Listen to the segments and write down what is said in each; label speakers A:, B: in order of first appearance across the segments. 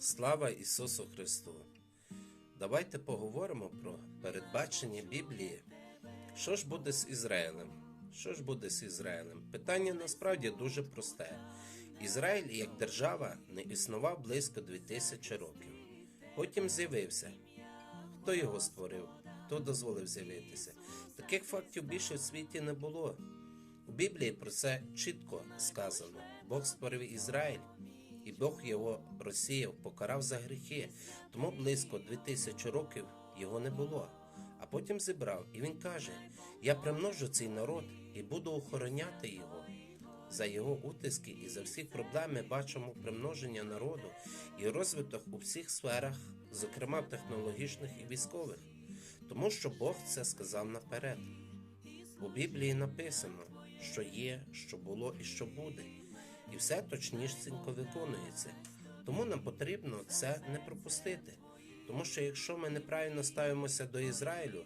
A: Слава Ісусу Христу! Давайте поговоримо про передбачення Біблії. Що ж буде з Ізраїлем? Що ж буде з Ізраїлем? Питання насправді дуже просте. Ізраїль як держава не існував близько 2000 років. Потім з'явився. Хто його створив? Хто дозволив з'явитися? Таких фактів більше в світі не було. У Біблії про це чітко сказано. Бог створив Ізраїль, і Бог його розсіяв, покарав за гріхи. Тому близько 2000 років його не було. А потім зібрав, і він каже: Я примножу цей народ і буду охороняти його. За його утиски і за всіх проблем ми бачимо примноження народу і розвиток у всіх сферах, зокрема технологічних і військових, тому що Бог це сказав наперед. У Біблії написано, що є, що було і що буде, і все точнісінько виконується. Тому нам потрібно це не пропустити. Тому що якщо ми неправильно ставимося до Ізраїлю,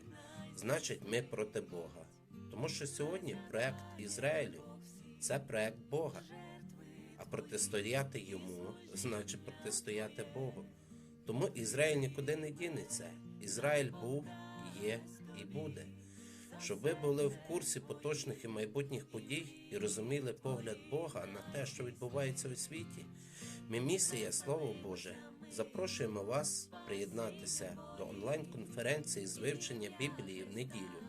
A: значить ми проти Бога. Тому що сьогодні проект Ізраїлю це проект Бога. А протистояти йому значить протистояти Богу. Тому Ізраїль нікуди не дінеться. Ізраїль був, є і буде. Щоб ви були в курсі поточних і майбутніх подій і розуміли погляд Бога на те, що відбувається у світі. Ми місія Слово Боже запрошуємо вас приєднатися до онлайн-конференції з вивчення Біблії в неділю.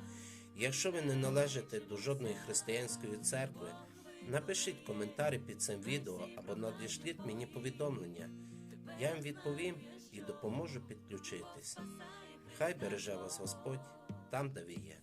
A: Якщо ви не належите до жодної християнської церкви, напишіть коментарі під цим відео або надішліть мені повідомлення. Я вам відповім і допоможу підключитись. Хай береже вас Господь там, де ви є.